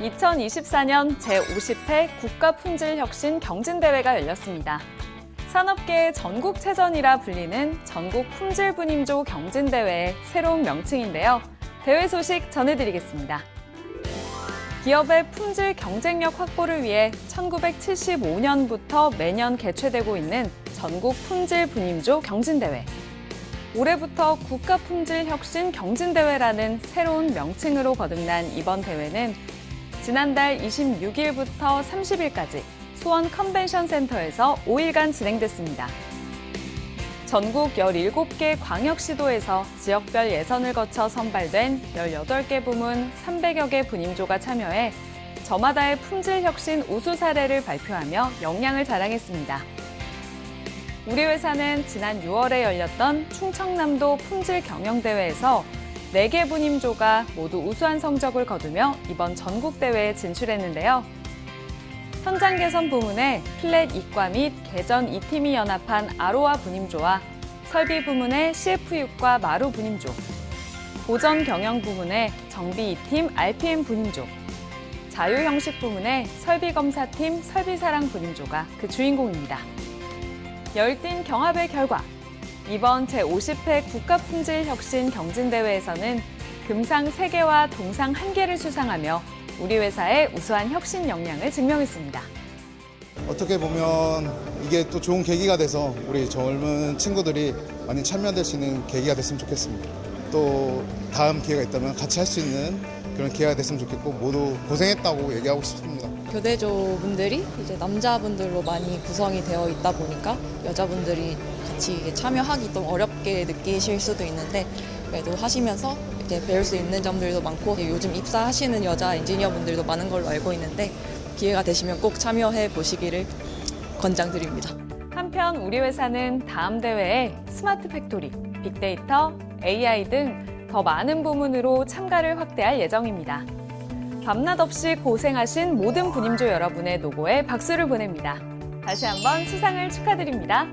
2024년 제50회 국가품질혁신 경진대회가 열렸습니다. 산업계의 전국체전이라 불리는 전국품질분임조 경진대회의 새로운 명칭인데요. 대회 소식 전해드리겠습니다. 기업의 품질 경쟁력 확보를 위해 1975년부터 매년 개최되고 있는 전국 품질 분임조 경진대회. 올해부터 국가 품질 혁신 경진대회라는 새로운 명칭으로 거듭난 이번 대회는 지난달 26일부터 30일까지 수원 컨벤션 센터에서 5일간 진행됐습니다. 전국 17개 광역시도에서 지역별 예선을 거쳐 선발된 18개 부문 300여 개 분임조가 참여해 저마다의 품질 혁신 우수 사례를 발표하며 역량을 자랑했습니다. 우리 회사는 지난 6월에 열렸던 충청남도 품질 경영대회에서 4개 분임조가 모두 우수한 성적을 거두며 이번 전국대회에 진출했는데요. 현장 개선 부문에 플랫 이과 및 개전 이팀이 연합한 아로아 분임조와 설비 부문의 CF6과 마루 분임조, 보전 경영 부문의 정비 2팀 RPM 분임조, 자유 형식 부문의 설비 검사팀 설비사랑 분임조가 그 주인공입니다. 열띤 경합의 결과 이번 제50회 국가품질혁신 경진대회에서는 금상 3개와 동상 1개를 수상하며 우리 회사의 우수한 혁신 역량을 증명했습니다. 어떻게 보면 이게 또 좋은 계기가 돼서 우리 젊은 친구들이 많이 참여될 수 있는 계기가 됐으면 좋겠습니다. 또 다음 기회가 있다면 같이 할 수 있는 그런 기회가 됐으면 좋겠고 모두 고생했다고 얘기하고 싶습니다. 교대조 분들이 이제 남자분들로 많이 구성이 되어 있다 보니까 여자분들이 같이 참여하기 좀 어렵게 느끼실 수도 있는데 그래도 하시면서 이제 배울 수 있는 점들도 많고 요즘 입사하시는 여자 엔지니어분들도 많은 걸로 알고 있는데 기회가 되시면 꼭 참여해 보시기를 권장드립니다. 한편 우리 회사는 다음 대회에 스마트 팩토리, 빅데이터, AI 등 더 많은 부문으로 참가를 확대할 예정입니다. 밤낮 없이 고생하신 모든 분임조 여러분의 노고에 박수를 보냅니다. 다시 한번 수상을 축하드립니다.